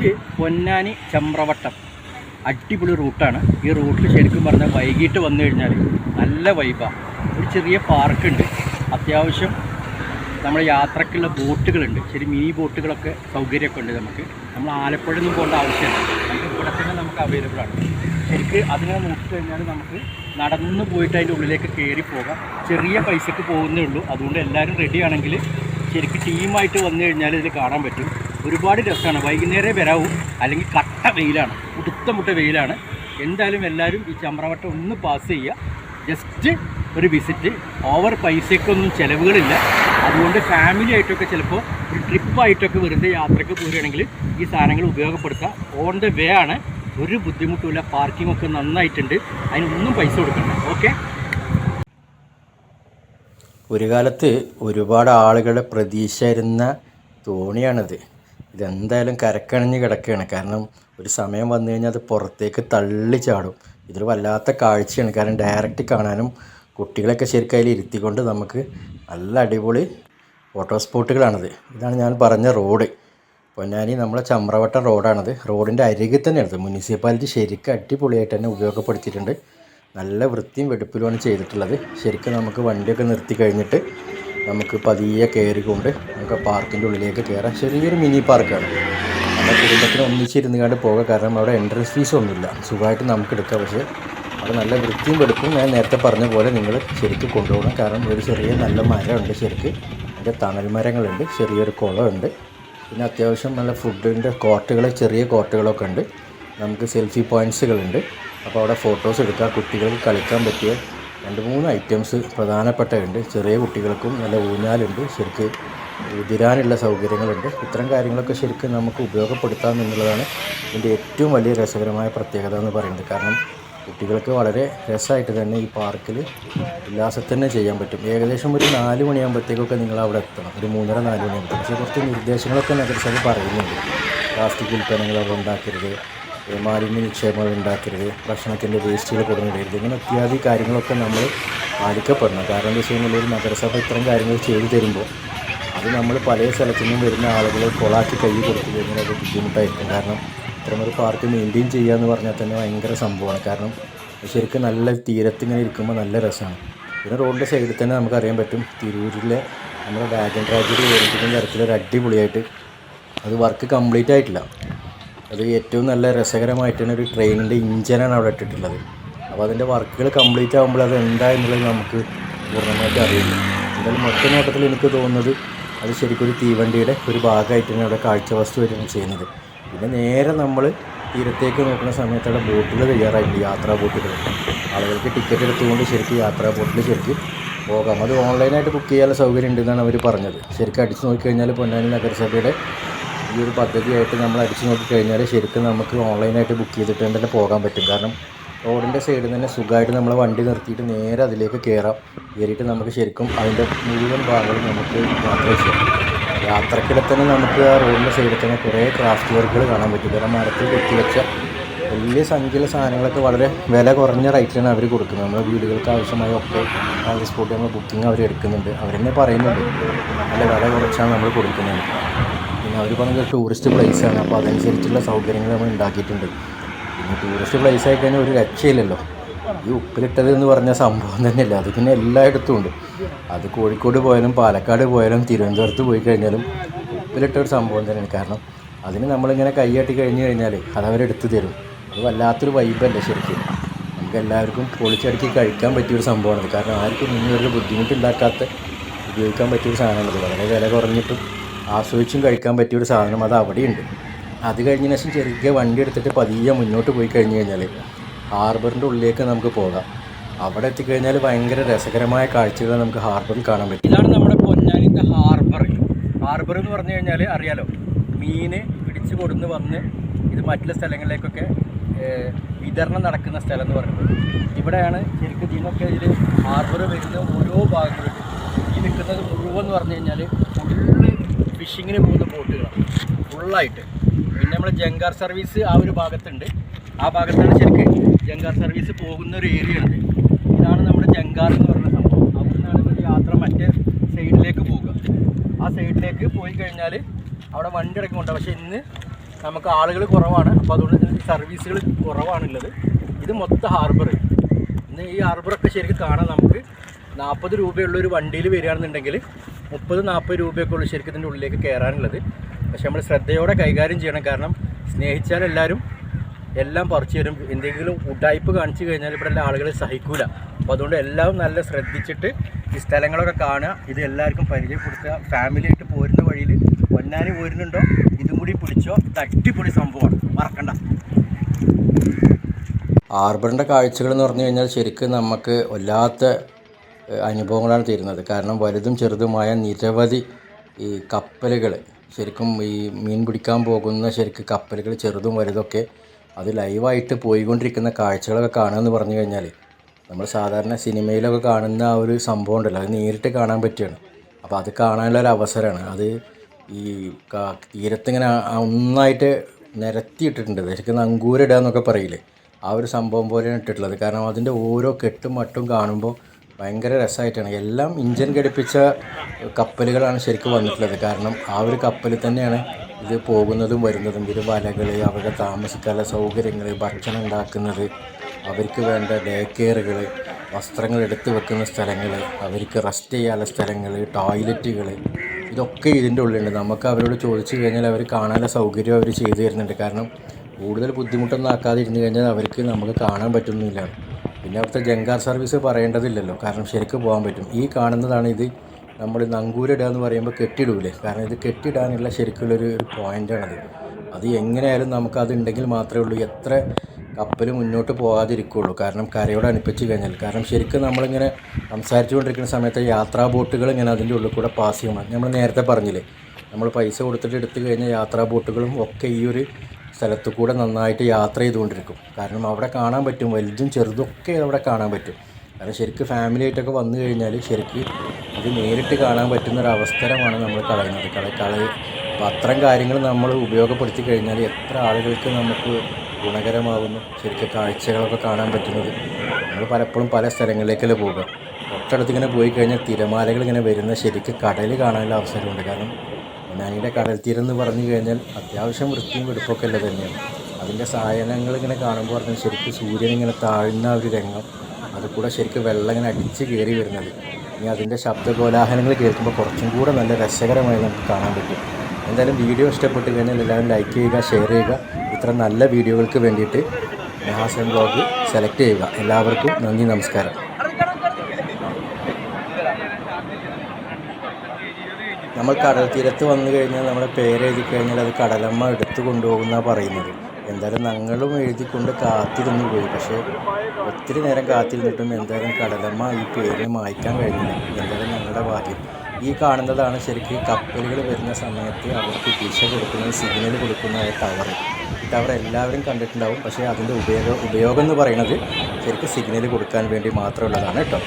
ഇത് പൊന്നാനി ചമ്രവട്ടം. അടിപൊളി റൂട്ടാണ്. ഈ റൂട്ടിൽ ശരിക്കും പറഞ്ഞാൽ വൈകിട്ട് വന്നു കഴിഞ്ഞാൽ നല്ല വൈബാണ് ഒരു ചെറിയ പാർക്കുണ്ട് അത്യാവശ്യം നമ്മുടെ യാത്രക്കുള്ള ബോട്ടുകളുണ്ട്. ശരി മിനി ബോട്ടുകളൊക്കെ സൗകര്യമൊക്കെ ഉണ്ട് നമുക്ക്. നമ്മൾ ആലപ്പുഴയിൽ നിന്നും പോകേണ്ട ആവശ്യമില്ല. നമുക്ക് ഇവിടെ തന്നെ നമുക്ക് അവൈലബിൾ ആണ്. ശരിക്ക് അതിനെ നോക്കി കഴിഞ്ഞാൽ നമുക്ക് നടന്ന് പോയിട്ട് അതിന്റെ ഉള്ളിലേക്ക് കയറി പോകാം. ചെറിയ പൈസക്ക് പോകുന്നേ ഉള്ളൂ. അതുകൊണ്ട് എല്ലാവരും റെഡിയാണെങ്കിൽ ശരിക്കും ടീമായിട്ട് വന്നു കഴിഞ്ഞാൽ ഇതിൽ കാണാൻ പറ്റും. ഒരുപാട് രസമാണ് വൈകുന്നേരം വരാവൂ. അല്ലെങ്കിൽ കട്ട വെയിലാണ്. ഉടുത്ത മുട്ട വെയിലാണ്. എന്തായാലും എല്ലാവരും ഈ ചമ്രവട്ടം ഒന്ന് പാസ് ചെയ്യുക. ജസ്റ്റ് ഒരു വിസിറ്റ് ഓവർ പൈസയ്ക്കൊന്നും ചിലവുകളില്ല. അതുകൊണ്ട് ഫാമിലി ആയിട്ടൊക്കെ ചിലപ്പോൾ ഒരു ട്രിപ്പായിട്ടൊക്കെ വെറുതെ യാത്രയ്ക്ക് പോവുകയാണെങ്കിൽ ഈ സാധനങ്ങൾ ഉപയോഗപ്പെടുത്താം ഓൺ ദ വേ ആണ്. ഒരു ബുദ്ധിമുട്ടുമില്ല. പാർക്കിംഗ് ഒക്കെ നന്നായിട്ടുണ്ട്. അതിനൊന്നും പൈസ കൊടുക്കണ്ട. ഓക്കെ ഒരു കാലത്ത് ഒരുപാട് ആളുകളുടെ പ്രതീക്ഷയായിരുന്ന തോണിയാണിത്. ഇതെന്തായാലും കരക്കണിഞ്ഞ് കിടക്കുകയാണ്. കാരണം ഒരു സമയം വന്നു കഴിഞ്ഞാൽ അത് പുറത്തേക്ക് തള്ളി ചാടും. ഇതൊരു വല്ലാത്ത കാഴ്ചയാണ്. കാരണം ഡയറക്റ്റ് കാണാനും കുട്ടികളൊക്കെ ശരിക്കും അതിൽ ഇരുത്തിക്കൊണ്ട് നമുക്ക് നല്ല അടിപൊളി ഫോട്ടോ സ്പോട്ടുകളാണത് ഇതാണ് ഞാൻ പറഞ്ഞ റോഡ് പൊന്നാനി നമ്മളെ ചമ്രവട്ടം റോഡാണത് റോഡിന്റെ അരികിൽ തന്നെയാണത്. മുനിസിപ്പാലിറ്റി ശരിക്കും അടിപൊളിയായിട്ട് തന്നെ ഉപയോഗപ്പെടുത്തിയിട്ടുണ്ട്. നല്ല വൃത്തിയും വെടുപ്പിലുമാണ് ചെയ്തിട്ടുള്ളത്. ശരിക്കും നമുക്ക് വണ്ടിയൊക്കെ നിർത്തി കഴിഞ്ഞിട്ട് നമുക്ക് പതിയെ കയറിക്കൊണ്ട് നമുക്ക് പാർക്കിന്റെ ഉള്ളിലേക്ക് കയറാം. ചെറിയൊരു മിനി പാർക്കാണ്. നമ്മുടെ കുടുംബത്തിന് ഒന്നിച്ചിരുന്ന് കണ്ട് പോകാം. കാരണം അവിടെ എൻട്രൻസ് ഫീസ് ഒന്നുമില്ല. സുഖമായിട്ട് നമുക്ക് എടുക്കാം. പക്ഷേ അവിടെ നല്ല വൃത്തിയും വെടുപ്പും ഞാൻ നേരത്തെ പറഞ്ഞ പോലെ നിങ്ങൾ ശരിക്കും കൊണ്ടുപോകണം. കാരണം ഒരു ചെറിയ നല്ല മരമുണ്ട് ശരിക്ക്. അതിന്റെ തണൽ മരങ്ങളുണ്ട്. ചെറിയൊരു കുളമുണ്ട്. പിന്നെ അത്യാവശ്യം നല്ല ഫുഡിന്റെ കോർട്ടുകൾ ചെറിയ കോർട്ടുകളൊക്കെ ഉണ്ട്. നമുക്ക് സെൽഫി പോയിന്റ്സുകളുണ്ട് അപ്പോൾ അവിടെ ഫോട്ടോസ് എടുക്കാം. കുട്ടികൾക്ക് കളിക്കാൻ പറ്റിയ രണ്ട് മൂന്ന് ഐറ്റംസ് പ്രധാനപ്പെട്ടതുണ്ട്. ചെറിയ കുട്ടികൾക്കും നല്ല ഊഞ്ഞാലുണ്ട്. ശരിക്ക് ഉതിരാനുള്ള സൗകര്യങ്ങളുണ്ട്. ഇത്തരം കാര്യങ്ങളൊക്കെ ശരിക്കും നമുക്ക് ഉപയോഗപ്പെടുത്താം എന്നുള്ളതാണ് ഇതിന്റെ ഏറ്റവും വലിയ രസകരമായ പ്രത്യേകത എന്ന് പറയുന്നത്. കാരണം കുട്ടികൾക്ക് വളരെ രസമായിട്ട് തന്നെ ഈ പാർക്കിൽ ഉല്ലാസത്തിൽ തന്നെ ചെയ്യാൻ പറ്റും. ഏകദേശം ഒരു നാല് മണിയാകുമ്പോഴത്തേക്കൊക്കെ നിങ്ങൾ അവിടെ എത്തണം. ഒരു മൂന്നര നാല് മണിയാകുമ്പോൾ പക്ഷേ കുറച്ച് നിർദ്ദേശങ്ങളൊക്കെ നഗരസഭ പറയുന്നുണ്ട്. പ്ലാസ്റ്റിക് ഉൽപ്പന്നങ്ങൾ അവിടെ ഉണ്ടാക്കരുത്. മാലിന്യ നിക്ഷേപങ്ങൾ ഉണ്ടാക്കരുത് ഭക്ഷണത്തിന്റെ വേസ്റ്റുകൾ കൊടുങ്ങിടരുത് ഇങ്ങനെ ഇത്യാദി കാര്യങ്ങളൊക്കെ നമ്മൾ പാലിക്കപ്പെടണം. കാരണം എന്താ വെച്ച് കഴിഞ്ഞാൽ ഒരു നഗരസഭ ഇത്തരം കാര്യങ്ങൾ ചെയ്തു തരുമ്പോൾ അത് നമ്മൾ പല സ്ഥലത്തു നിന്നും വരുന്ന ആളുകളെ കൊളാക്കി കൈ കൊടുത്തു കഴിഞ്ഞാൽ അത് ബുദ്ധിമുട്ടായിരിക്കും. കാരണം ഇത്തരമൊരു പാർക്ക് മെയിന്റെയിൻ ചെയ്യുക എന്ന് പറഞ്ഞാൽ തന്നെ ഭയങ്കര സംഭവമാണ്. കാരണം ശരിക്കും നല്ല തീരത്ത് ഇങ്ങനെ ഇരിക്കുമ്പോൾ നല്ല രസമാണ്. പിന്നെ റോഡിന്റെ സൈഡിൽ തന്നെ നമുക്കറിയാൻ പറ്റും തിരൂരിലെ നമ്മുടെ വാഗൻ ട്രാജഡി ഓർമ്മിപ്പിക്കുന്ന തരത്തിലൊരു അടിപൊളിയായിട്ട് അത് വർക്ക് കംപ്ലീറ്റ് ആയിട്ടില്ല. അത് ഏറ്റവും നല്ല രസകരമായിട്ടാണ് ഒരു ട്രെയിനിന്റെ ഇഞ്ചിനാണ് അവിടെ ഇട്ടിട്ടുള്ളത്. അപ്പോൾ അതിന്റെ വർക്കുകൾ കംപ്ലീറ്റ് ആകുമ്പോൾ അത് എന്താ എന്നുള്ളത് നമുക്ക് പൂർണമായിട്ട് അറിയില്ല. എന്തായാലും മൊത്ത നോട്ടത്തിൽ എനിക്ക് തോന്നുന്നത് അത് ശരിക്കും ഒരു തീവണ്ടിയുടെ ഒരു ഭാഗമായിട്ടാണ് അവിടെ കാഴ്ച വസ്തുവായിട്ടാണ് ചെയ്യുന്നത്. പിന്നെ നേരെ നമ്മൾ തീരത്തേക്ക് നോക്കുന്ന സമയത്ത് അവിടെ ബോട്ടുകൾ തയ്യാറായിട്ടുണ്ട് യാത്രാ ബോട്ടുകൾ. ആളുകൾക്ക് ടിക്കറ്റ് എടുത്തുകൊണ്ട് ശരിക്കും യാത്രാ ബോട്ടിൽ ശരിക്കും പോകാം. അത് ഓൺലൈനായിട്ട് ബുക്ക് ചെയ്യാനുള്ള സൗകര്യം ഉണ്ടെന്നാണ് അവർ പറഞ്ഞത്. ശരിക്കും അടിച്ചു നോക്കിക്കഴിഞ്ഞാൽ പൊന്നാനി നഗരസഭയുടെ ഈ ഒരു പദ്ധതിയായിട്ട് നമ്മൾ അടിച്ചു നോക്കിക്കഴിഞ്ഞാൽ ശരിക്കും നമുക്ക് ഓൺലൈനായിട്ട് ബുക്ക് ചെയ്തിട്ട് തന്നെ പോകാൻ പറ്റും. കാരണം റോഡിന്റെ സൈഡിൽ തന്നെ സുഖമായിട്ട് നമ്മൾ വണ്ടി നിർത്തിയിട്ട് നേരെ അതിലേക്ക് കയറാം കയറിയിട്ട് നമുക്ക് ശരിക്കും അതിന്റെ മുഴുവൻ ഭാഗങ്ങളും നമുക്ക് യാത്ര ചെയ്യാം. യാത്രക്കിടെ തന്നെ നമുക്ക് ആ റോഡിന്റെ സൈഡിൽ തന്നെ കുറേ ക്രാഫ്റ്റ് വർക്കുകൾ കാണാൻ പറ്റും. കാരണം മരത്തിൽ കൊത്തിവെച്ച വലിയ സംഖ്യയിലെ സാധനങ്ങളൊക്കെ വളരെ വില കുറഞ്ഞ റേറ്റിലാണ് അവർ കൊടുക്കുന്നത്. നമ്മുടെ വീടുകൾക്ക് ആവശ്യമായ ഒക്കെ ട്രാൻസ്പോർട്ട് നമ്മൾ ബുക്കിംഗ് അവർ എടുക്കുന്നുണ്ട്. അവർ പറയുന്നുണ്ട്. നല്ല വില കുറച്ചാണ് നമ്മൾ കൊടുക്കുന്നത്. പിന്നെ അവർ പറഞ്ഞത് ടൂറിസ്റ്റ് പ്ലേസാണ് അപ്പോൾ അതനുസരിച്ചുള്ള സൗകര്യങ്ങൾ നമ്മൾ ഉണ്ടാക്കിയിട്ടുണ്ട്. പിന്നെ ടൂറിസ്റ്റ് പ്ലേസ് ആയി കഴിഞ്ഞാൽ ഒരു രക്ഷയില്ലല്ലോ. ഈ ഉപ്പിലിട്ടത് എന്ന് പറഞ്ഞ സംഭവം തന്നെയല്ല? അത് പിന്നെ എല്ലായിടത്തും ഉണ്ട്. അത് കോഴിക്കോട് പോയാലും പാലക്കാട് പോയാലും തിരുവനന്തപുരത്ത് പോയി കഴിഞ്ഞാലും ഉപ്പിലിട്ട ഒരു സംഭവം തന്നെയാണ്. കാരണം അതിന് നമ്മളിങ്ങനെ കൈയാട്ടി കഴിഞ്ഞ് കഴിഞ്ഞാൽ അത് അവരെടുത്ത് തരും. അത് വല്ലാത്തൊരു വൈബല്ലേ ശരിക്കും? നമുക്ക് എല്ലാവർക്കും പൊളിച്ചടുക്കി കഴിക്കാൻ പറ്റിയൊരു സംഭവമാണ് കാരണം ആർക്കും ഇനി ഒരു ബുദ്ധിമുട്ടുണ്ടാക്കാത്ത ഉപയോഗിക്കാൻ പറ്റിയൊരു സാധനമാണ് വളരെ വില കുറഞ്ഞിട്ടും ആസ്വദിച്ചും കഴിക്കാൻ പറ്റിയ ഒരു സാധനം അത് അവിടെയുണ്ട്. അത് കഴിഞ്ഞതിന് ശേഷം ചെറിയ വണ്ടി എടുത്തിട്ട് പതിയെ മുന്നോട്ട് പോയി കഴിഞ്ഞ് കഴിഞ്ഞാൽ ഹാർബറിന്റെ ഉള്ളിലേക്ക് നമുക്ക് പോകാം. അവിടെ എത്തിക്കഴിഞ്ഞാൽ ഭയങ്കര രസകരമായ കാഴ്ചകൾ നമുക്ക് ഹാർബറിൽ കാണാൻ പറ്റും. ഇതാണ് നമ്മുടെ പൊന്നാനിത്തെ ഹാർബർ. ഹാർബർ എന്ന് പറഞ്ഞു കഴിഞ്ഞാൽ അറിയാലോ മീൻ പിടിച്ചു കൊടുന്ന് വന്ന് ഇത് മറ്റുള്ള സ്ഥലങ്ങളിലേക്കൊക്കെ വിതരണം നടക്കുന്ന സ്ഥലം എന്ന് പറയുന്നത്. ഇവിടെയാണ് ശരിക്കും ഇതിനൊക്കെ ഇതിൽ ഹാർബർ വരുന്ന ഓരോ ഭാഗങ്ങളും ഈ നിൽക്കുന്നത് മുഴുവൻ എന്ന് പറഞ്ഞു കഴിഞ്ഞാൽ ഫുള്ള് ഫിഷിങ്ങിന് പോകുന്ന ബോട്ടുകളാണ്. ഫുള്ളായിട്ട് പിന്നെ നമ്മൾ ജങ്കാർ സർവീസ് ആ ഒരു ഭാഗത്തുണ്ട്. ആ ഭാഗത്താണ് ശരിക്കും ജങ്കാർ സർവീസ് പോകുന്ന ഒരു ഏരിയ ഉണ്ട്. ഇതാണ് നമ്മുടെ ജങ്കാർ എന്ന് പറയുന്ന സംഭവം. അവിടുന്നാണ് ഇവർ യാത്ര മറ്റേ സൈഡിലേക്ക് പോകുക ആ സൈഡിലേക്ക് പോയി കഴിഞ്ഞാൽ അവിടെ വണ്ടി ഇറക്കുന്നുണ്ട് പക്ഷേ ഇന്ന് നമുക്ക് ആളുകൾ കുറവാണ്. അപ്പോൾ അതുകൊണ്ട് സർവീസുകൾ കുറവാണുള്ളത്. ഇത് മൊത്തം ഹാർബർ ഇന്ന് ഈ ഹാർബറൊക്കെ ശരിക്കും കാണാൻ നമുക്ക് നാൽപ്പത് രൂപയുള്ള ഒരു വണ്ടിയിൽ വരികയാണെന്നുണ്ടെങ്കിൽ മുപ്പത് നാൽപ്പത് രൂപയൊക്കെ ഉള്ളൂ ശരിക്കും ഇതിന്റെ ഉള്ളിലേക്ക് കയറാനുള്ളത്. പക്ഷെ നമ്മൾ ശ്രദ്ധയോടെ കൈകാര്യം ചെയ്യണം. കാരണം സ്നേഹിച്ചാൽ എല്ലാവരും എല്ലാം പറിച്ചു തരും. എന്തെങ്കിലും ഉടായ്പ് കാണിച്ചു കഴിഞ്ഞാൽ ഇവിടെ എല്ലാ ആളുകളെ സഹിക്കൂല. അപ്പോൾ അതുകൊണ്ട് എല്ലാവരും നല്ല ശ്രദ്ധിച്ചിട്ട് ഈ സ്ഥലങ്ങളൊക്കെ കാണുക. ഇത് എല്ലാവർക്കും പരിചയപ്പെടുത്തുക. ഫാമിലി ആയിട്ട് പോരുന്ന വഴിയിൽ പൊന്നാനി പോരുന്നുണ്ടോ? ഇതും കൂടി പിടിച്ചോ. തട്ടിപ്പൊടി സംഭവമാണ്. മറക്കണ്ട. ആർബറിന്റെ കാഴ്ചകൾ എന്ന് പറഞ്ഞു കഴിഞ്ഞാൽ ശരിക്കും നമുക്ക് വല്ലാത്ത അനുഭവങ്ങളാണ് തരുന്നത്. കാരണം വലുതും ചെറുതുമായ നിരവധി ഈ കപ്പലുകൾ ശരിക്കും ഈ മീൻ പിടിക്കാൻ പോകുന്ന ശരിക്കും കപ്പലുകൾ ചെറുതും വലുതൊക്കെ അത് ലൈവായിട്ട് പോയിക്കൊണ്ടിരിക്കുന്ന കാഴ്ചകളൊക്കെ കാണുക എന്ന് പറഞ്ഞു കഴിഞ്ഞാൽ നമ്മൾ സാധാരണ സിനിമയിലൊക്കെ കാണുന്ന ആ ഒരു സംഭവം ഉണ്ടല്ലോ. അത് നേരിട്ട് കാണാൻ പറ്റുകയാണ്. അപ്പോൾ അത് കാണാനുള്ള ഒരു അവസരമാണ്. അത് ഈ തീരത്തിങ്ങനെ ഒന്നായിട്ട് നിരത്തിയിട്ടിട്ടുണ്ട്. ശരിക്കും നങ്കൂരിടുക എന്നൊക്കെ പറയില്ലേ? ആ ഒരു സംഭവം പോലെയാണ് ഇട്ടിട്ടുള്ളത്. കാരണം അതിന്റെ ഓരോ കെട്ടും മട്ടും കാണുമ്പോൾ ഭയങ്കര രസമായിട്ടാണ് എല്ലാം ഇഞ്ചൻ ഘടിപ്പിച്ച കപ്പലുകളാണ് ശരിക്കും വന്നിട്ടുള്ളത്. കാരണം ആ ഒരു കപ്പലിൽ തന്നെയാണ് ഇത് പോകുന്നതും വരുന്നതും. ഇത് വലകൾ അവരുടെ താമസിക്കാനുള്ള സൗകര്യങ്ങൾ ഭക്ഷണം ഉണ്ടാക്കുന്നത് അവർക്ക് വേണ്ട ഡേ കെയറുകൾ വസ്ത്രങ്ങൾ എടുത്തു വെക്കുന്ന സ്ഥലങ്ങൾ അവർക്ക് റെസ്റ്റ് ചെയ്യാനുള്ള സ്ഥലങ്ങൾ ടോയ്ലറ്റുകൾ ഇതൊക്കെ ഇതിന്റെ ഉള്ളിലുണ്ട്. നമുക്ക് അവരോട് ചോദിച്ചു കഴിഞ്ഞാൽ അവർ കാണാനുള്ള സൗകര്യം അവർ ചെയ്തു തരുന്നുണ്ട്. കാരണം കൂടുതൽ ബുദ്ധിമുട്ടൊന്നും ആക്കാതെ കഴിഞ്ഞാൽ അവർക്ക് നമുക്ക് കാണാൻ പറ്റുന്നില്ല. പിന്നെ അവിടുത്തെ ജങ്കാർ സർവീസ് പറയേണ്ടതില്ലല്ലോ. കാരണം ശരിക്കും പോകാൻ പറ്റും. ഈ കാണുന്നതാണ് ഇത് നമ്മൾ നങ്കൂരിടുക എന്ന് പറയുമ്പോൾ കെട്ടിടൂലേ? കാരണം ഇത് കെട്ടിടാനുള്ള ശരിക്കുള്ളൊരു പോയിന്റാണത് അത് എങ്ങനെയായാലും നമുക്കത് ഉണ്ടെങ്കിൽ മാത്രമേ ഉള്ളൂ. എത്ര കപ്പൽ മുന്നോട്ട് പോകാതിരിക്കുകയുള്ളൂ കാരണം കരയോട് അടുപ്പിച്ച് കഴിഞ്ഞാൽ. കാരണം ശരിക്കും നമ്മളിങ്ങനെ സംസാരിച്ചു കൊണ്ടിരിക്കുന്ന സമയത്ത് യാത്രാ ബോട്ടുകൾ ഇങ്ങനെ അതിന്റെ ഉള്ളിൽ കൂടെ പാസ് ചെയ്യണം നമ്മൾ നേരത്തെ പറഞ്ഞില്ലേ നമ്മൾ പൈസ കൊടുത്തിട്ട് എടുത്തു കഴിഞ്ഞാൽ യാത്രാ ബോട്ടുകളും ഒക്കെ ഈ ഒരു സ്ഥലത്ത് കൂടെ നന്നായിട്ട് യാത്ര ചെയ്തുകൊണ്ടിരിക്കും. കാരണം അവിടെ കാണാൻ പറ്റും. വലുതും ചെറുതൊക്കെ അവിടെ കാണാൻ പറ്റും. കാരണം ശരിക്കും ഫാമിലി ആയിട്ടൊക്കെ വന്നു കഴിഞ്ഞാൽ ശരിക്കും ഇത് നേരിട്ട് കാണാൻ പറ്റുന്ന ഒരു അവസരമാണ് നമ്മൾ കളയുന്നത്. കള കള അപ്പോൾ കാര്യങ്ങൾ നമ്മൾ ഉപയോഗപ്പെടുത്തി കഴിഞ്ഞാൽ എത്ര ആളുകൾക്ക് നമുക്ക് ഗുണകരമാകുന്നു ശരിക്കും കാഴ്ചകളൊക്കെ കാണാൻ പറ്റുന്നത്. നമ്മൾ പലപ്പോഴും പല സ്ഥലങ്ങളിലേക്കല്ലേ പോകുക തൊട്ടടുത്ത് ഇങ്ങനെ പോയി കഴിഞ്ഞാൽ തിരമാലകൾ ഇങ്ങനെ വരുന്ന ശരിക്കും കടൽ കാണാനുള്ള അവസരമുണ്ട്. കാരണം പൊന്നാനിയുടെ കടൽ തീരം എന്ന് പറഞ്ഞു കഴിഞ്ഞാൽ അത്യാവശ്യം വൃത്തിയും വെടുപ്പൊക്കെ ഉള്ളത് തന്നെയാണ്. അതിന്റെ സായനങ്ങൾ ഇങ്ങനെ കാണുമ്പോൾ പറഞ്ഞാൽ ശരിക്കും സൂര്യൻ ഇങ്ങനെ താഴ്ന്ന ഒരു രംഗം അത് കൂടെ ശരിക്കും വെള്ളം ഇങ്ങനെ അടിച്ച് കയറി വരുന്നത്. ഇനി അതിന്റെ ശബ്ദകോലാഹലങ്ങൾ കേൾക്കുമ്പോൾ കുറച്ചും കൂടെ നല്ല രസകരമായി നമുക്ക് കാണാൻ പറ്റും. എന്തായാലും വീഡിയോ ഇഷ്ടപ്പെട്ട് കഴിഞ്ഞാൽ എല്ലാവരും ലൈക്ക് ചെയ്യുക ഷെയർ ചെയ്യുക. ഇത്ര നല്ല വീഡിയോകൾക്ക് വേണ്ടിയിട്ട് നെഹാസൻ ബ്ലോഗ് സെലക്ട് ചെയ്യുക. എല്ലാവർക്കും നന്ദി നമസ്കാരം. നമ്മൾ കടൽ തീരത്ത് വന്നു കഴിഞ്ഞാൽ നമ്മുടെ പേരെഴുതി കഴിഞ്ഞാൽ അത് കടലമ്മ എടുത്തു കൊണ്ടുപോകുന്നതാണ് പറയുന്നത്. എന്തായാലും ഞങ്ങളും എഴുതിക്കൊണ്ട് കാത്തിരുന്നു പോയി. പക്ഷേ ഒത്തിരി നേരം കാത്തിരുന്നിട്ടും എന്തായാലും കടലമ്മ ഈ പേര് മായ്ക്കാൻ കഴിഞ്ഞില്ല. എന്തായാലും ഞങ്ങളുടെ ഭാഗ്യം. ഈ കാണുന്നതാണ് ശരിക്കും കപ്പലുകൾ വരുന്ന സമയത്ത് അവർക്ക് ദിശ കൊടുക്കുന്ന സിഗ്നൽ കൊടുക്കുന്ന ടവർ ടവർ എല്ലാവരും കണ്ടിട്ടുണ്ടാവും. പക്ഷേ അതിന്റെ ഉപയോഗം ഉപയോഗം എന്ന് പറയുന്നത് ശരിക്കും സിഗ്നൽ കൊടുക്കാൻ വേണ്ടി മാത്രമുള്ളതാണ് കേട്ടോ.